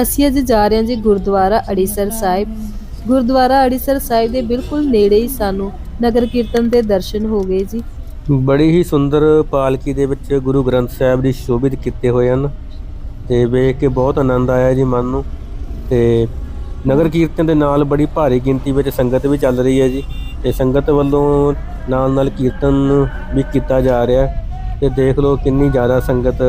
ਅਸੀਂ ਅੱਜ ਜਾ ਰਹੇ ਹਾਂ ਜੀ ਗੁਰਦੁਆਰਾ ਅੜੀਸਰ ਸਾਹਿਬ। ਗੁਰਦੁਆਰਾ ਅੜੀਸਰ ਸਾਹਿਬ ਦੇ ਬਿਲਕੁਲ ਨੇੜੇ ਹੀ ਸਾਨੂੰ ਨਗਰ ਕੀਰਤਨ ਦੇ ਦਰਸ਼ਨ ਹੋ ਗਏ ਜੀ। ਬੜੀ ਹੀ ਸੁੰਦਰ ਪਾਲਕੀ ਦੇ ਵਿੱਚ ਗੁਰੂ ਗ੍ਰੰਥ ਸਾਹਿਬ ਦੀ ਸ਼ੋਭਿਤ ਕੀਤੇ ਹੋਏ ਹਨ ਤੇ ਵੇਖ ਕੇ ਬਹੁਤ ਆਨੰਦ ਆਇਆ ਜੀ ਮਨ ਨੂੰ ਤੇ ਨਗਰ ਕੀਰਤਨ ਦੇ ਨਾਲ ਬੜੀ ਭਾਰੀ ਗਿਣਤੀ ਵਿੱਚ ਸੰਗਤ ਵੀ ਚੱਲ ਰਹੀ ਹੈ ਜੀ ਤੇ ਸੰਗਤ ਵੱਲੋਂ ਨਾਲ ਨਾਲ ਕੀਰਤਨ ਵੀ ਕੀਤਾ ਜਾ ਰਿਹਾ ਹੈ ਤੇ ਦੇਖ ਲਓ ਕਿੰਨੀ ਜ਼ਿਆਦਾ ਸੰਗਤ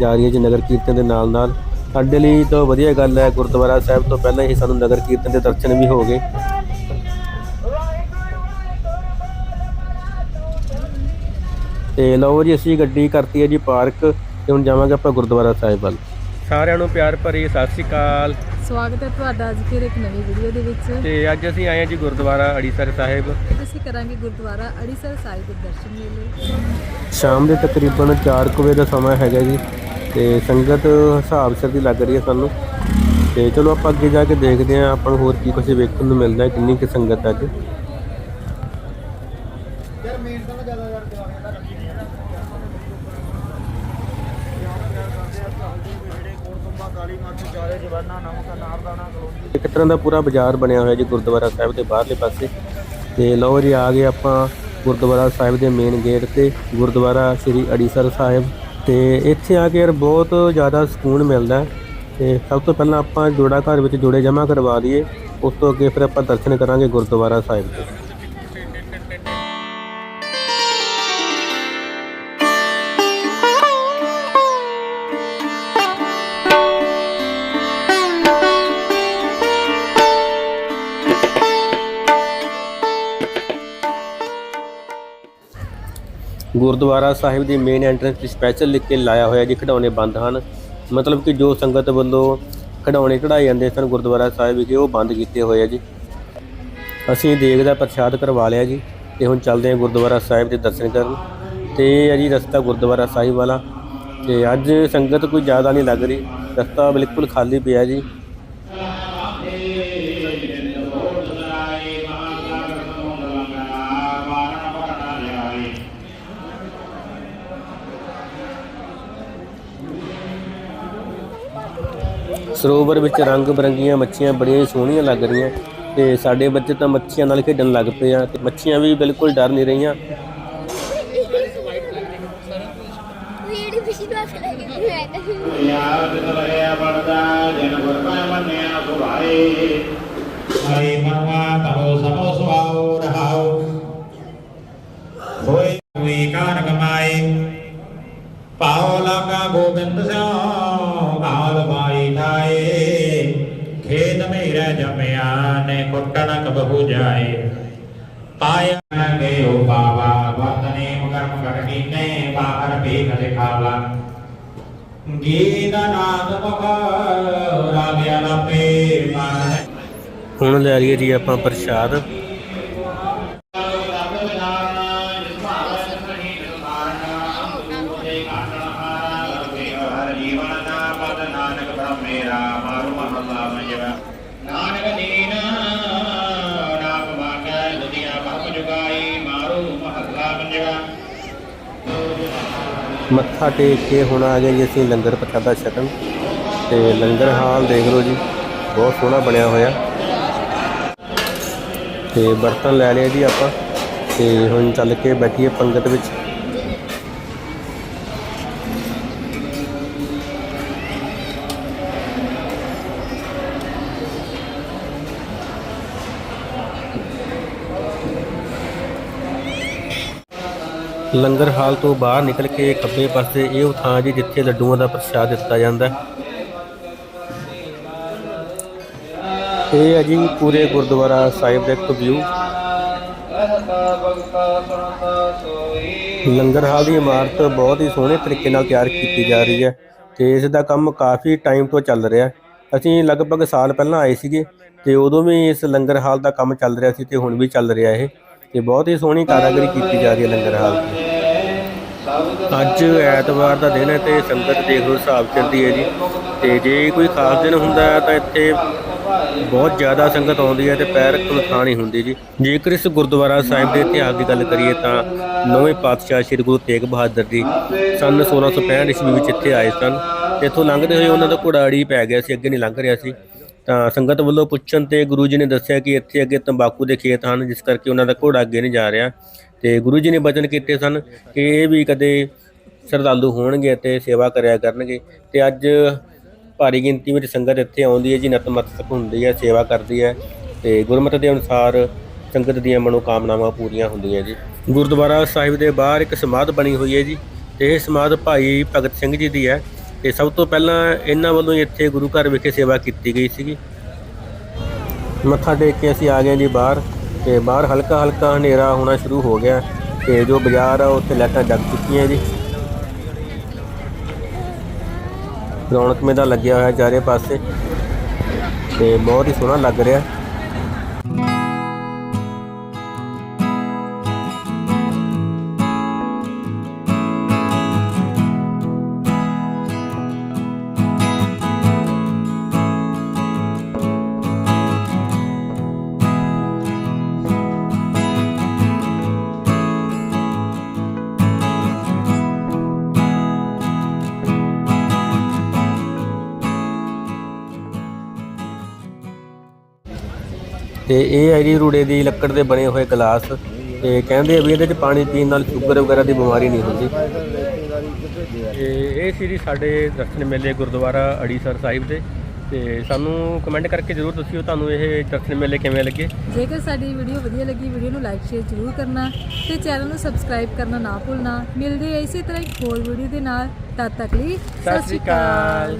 ਜਾ ਰਹੀ ਹੈ ਜੀ ਨਗਰ ਕੀਰਤਨ ਦੇ ਨਾਲ ਨਾਲ। ਸਾਡੇ ਲਈ ਤਾਂ ਵਧੀਆ ਗੱਲ ਹੈ ਗੁਰਦੁਆਰਾ ਸਾਹਿਬ ਤੋਂ ਪਹਿਲਾਂ ਹੀ ਸਾਨੂੰ ਨਗਰ ਕੀਰਤਨ ਦੇ ਦਰਸ਼ਨ ਵੀ ਹੋ ਗਏ। ਤੇ ਲਓ ਜੀ ਅਸੀਂ ਗੱਡੀ ਕਰਤੀ ਹੈ ਜੀ ਪਾਰਕ ਤੇ ਹੁਣ ਜਾਵਾਂਗੇ ਆਪਾਂ ਗੁਰਦੁਆਰਾ ਸਾਹਿਬ ਵੱਲ। ਸਾਰਿਆਂ ਨੂੰ ਪਿਆਰ ਭਰੀ ਸਤਿ ਸ੍ਰੀ ਅਕਾਲ। ਸਵਾਗਤ ਹੈ ਤੁਹਾਡਾ ਅੱਜ ਫਿਰ ਇੱਕ ਨਵੀਂ ਵੀਡੀਓ ਦੇ ਵਿੱਚ। ਤੇ ਅੱਜ ਅਸੀਂ ਆਏ ਹਾਂ ਜੀ ਗੁਰਦੁਆਰਾ ਅੜੀਸਰ ਸਾਹਿਬ। ਅਸੀਂ ਕਰਾਂਗੇ ਗੁਰਦੁਆਰਾ ਅੜੀਸਰ ਸਾਹਿਬ ਦੇ ਦਰਸ਼ਨ ਮੇਲੇ। ਸ਼ਾਮ ਦੇ ਤਕਰੀਬਨ 4 ਕੁ ਵਜੇ ਦਾ ਸਮਾਂ ਹੈਗਾ ਜੀ। ਤੇ ਸੰਗਤ ਹਿਸਾਬ ਸਿਰ ਦੀ ਲੱਗ ਰਹੀ ਹੈ ਸਾਨੂੰ। ਤੇ ਚਲੋ ਆਪਾਂ ਅੱਗੇ ਜਾ ਕੇ ਦੇਖਦੇ ਹਾਂ ਆਪਾਂ ਨੂੰ ਹੋਰ ਕੀ ਕੁਝ ਵੇਖਣ ਨੂੰ ਮਿਲਦਾ ਹੈ ਕਿੰਨੀ ਕਿ ਸੰਗਤ ਹੈ ਅੱਜ। ਇੱਕ ਤਰ੍ਹਾਂ ਦਾ ਪੂਰਾ ਬਾਜ਼ਾਰ ਬਣਿਆ ਹੋਇਆ ਜੀ ਗੁਰਦੁਆਰਾ ਸਾਹਿਬ ਦੇ ਬਾਹਰਲੇ ਪਾਸੇ। ਤੇ ਲਓ ਜੀ ਆ ਗਏ ਆਪਾਂ ਗੁਰਦੁਆਰਾ ਸਾਹਿਬ ਦੇ ਮੇਨ ਗੇਟ ਤੇ ਗੁਰਦੁਆਰਾ ਸ੍ਰੀ ਅੜੀਸਰ ਸਾਹਿਬ। ਤੇ ਇੱਥੇ ਆ ਕੇ ਯਾਰ ਬਹੁਤ ਜ਼ਿਆਦਾ ਸਕੂਨ ਮਿਲਦਾ ਹੈ ਤੇ ਸਭ ਤੋਂ ਪਹਿਲਾਂ ਆਪਾਂ ਜੋੜਾ ਘਰ ਵਿੱਚ ਜੋੜੇ ਜਮ੍ਹਾਂ ਕਰਵਾ ਲਈਏ ਉਸ ਤੋਂ ਅੱਗੇ ਫਿਰ ਆਪਾਂ ਦਰਸ਼ਨ ਕਰਾਂਗੇ ਗੁਰਦੁਆਰਾ ਸਾਹਿਬ ਦੇ। ਗੁਰਦੁਆਰਾ ਸਾਹਿਬ ਦੀ ਮੇਨ ਐਂਟਰੈਂਸ ਤੇ ਸਪੈਸ਼ਲ ਲਿਖ ਕੇ ਲਾਇਆ ਹੋਇਆ ਜੀ, ਖਿਡੌਣੇ ਬੰਦ ਹਨ। ਮਤਲਬ ਕਿ ਜੋ ਸੰਗਤ ਵੱਲੋਂ ਖਿਡੌਣੇ ਕਢਾਏ ਜਾਂਦੇ ਸਨ ਗੁਰਦੁਆਰਾ ਸਾਹਿਬ ਵਿਖੇ, ਉਹ ਬੰਦ ਕੀਤੇ ਹੋਏ ਆ ਜੀ। ਅਸੀਂ ਦੇਗ ਦਾ ਪ੍ਰਸ਼ਾਦ ਕਰਵਾ ਲਿਆ ਜੀ ਤੇ ਹੁਣ ਚੱਲਦੇ ਹਾਂ ਗੁਰਦੁਆਰਾ ਸਾਹਿਬ ਦੇ ਦਰਸ਼ਨ ਕਰਨ। ਤੇ ਇਹ ਜੀ ਰਸਤਾ ਗੁਰਦੁਆਰਾ ਸਾਹਿਬ ਵਾਲਾ। ਤੇ ਅੱਜ ਸੰਗਤ ਕੋਈ ਜ਼ਿਆਦਾ ਨਹੀਂ ਲੱਗ ਰਹੀ। ਰਸਤਾ ਬਿਲਕੁਲ ਖਾਲੀ ਪਿਆ ਜੀ। ਸਰੋਵਰ ਵਿੱਚ ਰੰਗ ਬਰੰਗੀਆਂ ਮੱਛੀਆਂ ਬੜੀਆਂ ਹੀ ਸੋਹਣੀਆਂ ਲੱਗ ਰਹੀਆਂ ਤੇ ਸਾਡੇ ਬੱਚੇ ਤਾਂ ਮੱਛੀਆਂ ਨਾਲ ਖੇਡਣ ਲੱਗ ਪਏ ਆ ਤੇ ਮੱਛੀਆਂ ਵੀ ਬਿਲਕੁਲ ਡਰ ਨਹੀਂ ਰਹੀਆਂ। ਹੋਏ ਕਾਨ ਕਮਾਏ ਪਾਉ ਲਾਗਾ ਗੋਬਿੰਦ ਸਿਓ। ਕਾਲ ਬਾਈ ਠਾਏ ਖੇਤ ਮੇਰਾ ਜਮਿਆ ਨੇ ਕੁੱਟਣ ਕਬਹੂ ਜਾਏ ਪਾਇਆ ਗਏ ਉਹ ਬਾਬਾ ਵਤਨੇ ਕਰਮ ਕਰ ਕੀਨੇ ਬਾਹਰ ਭੇਖ ਦਿਖਾਵਾ ਗੀਤ ਨਾਦ ਮੁਖ ਰਾਗਿਆ ਲਾਪੇ ਮਨ ਹੁਣ ਲੈ ਲਈਏ ਜੀ ਆਪਾਂ ਪ੍ਰਸ਼ਾਦ। ਜੁਗਾਈ ਮਾਰੂ ਮਹੱਲਾ ਪੰਜਵਾ ਮੱਥਾ ਟੇਕ ਕੇ ਹੁਣ ਆ ਗਏ ਜੀ ਅਸੀਂ ਲੰਗਰ ਪ੍ਰਸ਼ਾਦਾ ਛਕਣ। ਤੇ ਲੰਗਰ ਹਾਲ ਦੇਖ ਲਓ ਜੀ, ਬਹੁਤ ਸੋਹਣਾ ਬਣਿਆ ਹੋਇਆ। ਤੇ ਬਰਤਨ ਲੈ ਲਿਆ ਜੀ ਆਪਾਂ। ਤੇ ਹੁਣ ਚੱਲ ਕੇ ਬੈਠੀਏ ਪੰਗਤ ਵਿੱਚ। ਲੰਗਰ ਹਾਲ ਤੋਂ ਬਾਹਰ ਨਿਕਲ ਕੇ ਖੱਬੇ ਪਾਸੇ ਇਹ ਉਹ ਥਾਂ ਜੀ ਜਿੱਥੇ ਲੱਡੂਆਂ ਦਾ ਪ੍ਰਸ਼ਾਦ ਦਿੱਤਾ ਜਾਂਦਾ ਇਹ ਹੈ ਜੀ ਪੂਰੇ ਗੁਰਦੁਆਰਾ ਸਾਹਿਬ ਦਾ ਇੱਕ ਵਿਊ ਲੰਗਰ ਹਾਲ ਦੀ ਇਮਾਰਤ ਬਹੁਤ ਹੀ ਸੋਹਣੇ ਤਰੀਕੇ ਨਾਲ ਤਿਆਰ ਕੀਤੀ ਜਾ ਰਹੀ ਹੈ ਤੇ ਇਸ ਦਾ ਕੰਮ ਕਾਫੀ ਟਾਈਮ ਤੋਂ ਚੱਲ ਰਿਹਾ ਅਸੀਂ ਲਗਭਗ ਸਾਲ ਪਹਿਲਾਂ ਆਏ ਸੀਗੇ ਤੇ ਉਦੋਂ ਵੀ ਇਸ ਲੰਗਰ ਹਾਲ ਦਾ ਕੰਮ ਚੱਲ ਰਿਹਾ ਸੀ ਤੇ ਹੁਣ ਵੀ ਚੱਲ ਰਿਹਾ ਇਹ। ਤੇ ਬਹੁਤ ਹੀ ਸੋਹਣੀ ਕਾਰਾਗਰੀ ਕੀਤੀ ਜਾ ਰਹੀ ਹੈ ਲੰਗਰ ਹਾਲ ਦੀ। ਅੱਜ ਐਤਵਾਰ ਦਾ ਦਿਨ ਹੈ ਤੇ ਸੰਗਤ ਦੇਖ ਲਓ ਹਿਸਾਬ ਚੱਲਦੀ ਹੈ ਜੀ। ਤੇ ਜੇ ਕੋਈ ਖਾਸ ਦਿਨ ਹੁੰਦਾ ਹੈ ਤਾਂ ਇੱਥੇ ਬਹੁਤ ਜ਼ਿਆਦਾ ਸੰਗਤ ਆਉਂਦੀ ਹੈ ਤੇ ਪੈਰ ਰੱਖਣ ਨੂੰ ਨਹੀਂ ਹੁੰਦੀ ਜੀ। ਜੇਕਰ ਇਸ ਗੁਰਦੁਆਰਾ ਸਾਹਿਬ ਦੇ ਇਤਿਹਾਸ ਦੀ ਗੱਲ ਕਰੀਏ ਤਾਂ ਨੌਵੇਂ ਪਾਤਸ਼ਾਹ ਸ੍ਰੀ ਗੁਰੂ ਤੇਗ ਬਹਾਦਰ ਜੀ ਸਨ 1665 ਈਸਵੀ ਵਿੱਚ ਇੱਥੇ ਆਏ ਸਨ। ਤੇ ਇੱਥੋਂ ਲੰਘਦੇ ਹੋਏ ਉਹਨਾਂ ਦਾ ਘੋੜਾ ਅੜੀ ਪੈ ਗਿਆ ਸੀ, ਅੱਗੇ ਨਹੀਂ ਲੰਘ ਰਿਹਾ ਸੀ। ਤਾਂ ਸੰਗਤ ਵੱਲੋਂ ਪੁੱਛਣ ਤੇ ਗੁਰੂ ਜੀ ਨੇ ਦੱਸਿਆ ਕਿ ਇੱਥੇ ਅੱਗੇ ਤੰਬਾਕੂ ਦੇ ਖੇਤ ਹਨ, ਜਿਸ ਕਰਕੇ ਉਹਨਾਂ ਦਾ ਘੋੜਾ ਅੱਗੇ ਨਹੀਂ ਜਾ ਰਿਹਾ। ਤੇ ਗੁਰੂ ਜੀ ਨੇ ਬਚਨ ਕੀਤੇ ਸਨ ਕਿ ਇਹ ਵੀ ਕਦੇ ਸ਼ਰਧਾਲੂ ਹੋਣਗੇ ਤੇ ਸੇਵਾ ਕਰਿਆ ਕਰਨਗੇ। ਤੇ ਅੱਜ ਭਾਰੀ ਗਿਣਤੀ ਵਿੱਚ ਸੰਗਤ ਇੱਥੇ ਆਉਂਦੀ ਹੈ ਜੀ ਨਤਮਸਤਕ ਹੁੰਦੀ ਹੈ, ਸੇਵਾ ਕਰਦੀ ਹੈ ਤੇ ਗੁਰਮਤਿ ਦੇ ਅਨੁਸਾਰ ਸੰਗਤ ਦੀਆਂ ਮਨੋਕਾਮਨਾਵਾਂ ਪੂਰੀਆਂ ਹੁੰਦੀਆਂ ਜੀ। ਗੁਰਦੁਆਰਾ ਸਾਹਿਬ ਦੇ ਬਾਹਰ ਇੱਕ ਸਮਾਧ ਬਣੀ ਹੋਈ ਹੈ ਜੀ, ਤੇ ਇਹ ਸਮਾਧ ਭਾਈ ਭਗਤ ਸਿੰਘ ਜੀ ਦੀ ਹੈ ਤੇ ਸਭ ਤੋਂ ਪਹਿਲਾਂ ਇਹਨਾਂ ਵੱਲੋਂ ਹੀ ਇੱਥੇ ਗੁਰੂ ਘਰ ਵਿਖੇ ਸੇਵਾ ਕੀਤੀ ਗਈ ਸੀਗੀ। ਮੱਥਾ ਟੇਕ ਕੇ ਅਸੀਂ ਆ ਗਏ ਜੀ ਬਾਹਰ। ਤੇ ਬਾਹਰ ਹਲਕਾ ਹਲਕਾ ਹਨੇਰਾ ਹੋਣਾ ਸ਼ੁਰੂ ਹੋ ਗਿਆ ਤੇ ਜੋ ਬਾਜ਼ਾਰ ਆ, ਉੱਥੇ ਲਾਈਟਾਂ ਜਗ ਚੁੱਕੀਆਂ ਜੀ। ਰੌਣਕ ਮੇਲਾ ਲੱਗਿਆ ਹੋਇਆ ਚਾਰੇ ਪਾਸੇ ਤੇ ਬਹੁਤ ਹੀ ਸੋਹਣਾ ਲੱਗ ਰਿਹਾ। ਤੇ ਇਹ ਹੈ ਜੀ ਰੂੜੇ ਦੀ ਲੱਕੜ ਦੇ ਬਣੇ ਹੋਏ ਗਲਾਸ। ਤੇ ਕਹਿੰਦੇ ਆ ਵੀ ਇਹਦੇ ਚ ਪਾਣੀ ਪੀਣ ਨਾਲ ਸ਼ੂਗਰ ਵਗੈਰਾ ਦੀ ਬਿਮਾਰੀ ਨਹੀਂ ਹੁੰਦੀ। ਤੇ ਇਹ ਸੀ ਜੀ ਸਾਡੇ ਦਰਸ਼ਨ ਮੇਲੇ ਗੁਰਦੁਆਰਾ ਅੜੀਸਰ ਸਾਹਿਬ ਦੇ। ਤੇ ਸਾਨੂੰ ਕਮੈਂਟ ਕਰਕੇ ਜਰੂਰ ਦੱਸਿਓ ਤੁਹਾਨੂੰ ਇਹ ਦਰਸ਼ਨ ਮੇਲੇ ਕਿਵੇਂ ਲੱਗੇ। ਜੇਕਰ ਸਾਡੀ ਵੀਡੀਓ ਵਧੀਆ ਲੱਗੀ ਵੀਡੀਓ ਨੂੰ ਲਾਈਕ ਸ਼ੇਅਰ ਜ਼ਰੂਰ ਕਰਨਾ ਤੇ ਚੈਨਲ ਨੂੰ ਸਬਸਕ੍ਰਾਈਬ ਕਰਨਾ ਨਾ ਭੁੱਲਣਾ। ਮਿਲਦੇ ਹਾਂ ਇਸੇ ਤਰ੍ਹਾਂ ਇੱਕ ਹੋਰ ਵੀਡੀਓ ਦੇ ਨਾਲ। ਤਦ ਤੱਕ ਲਈ ਸਤਿ ਸ਼੍ਰੀ ਅਕਾਲ।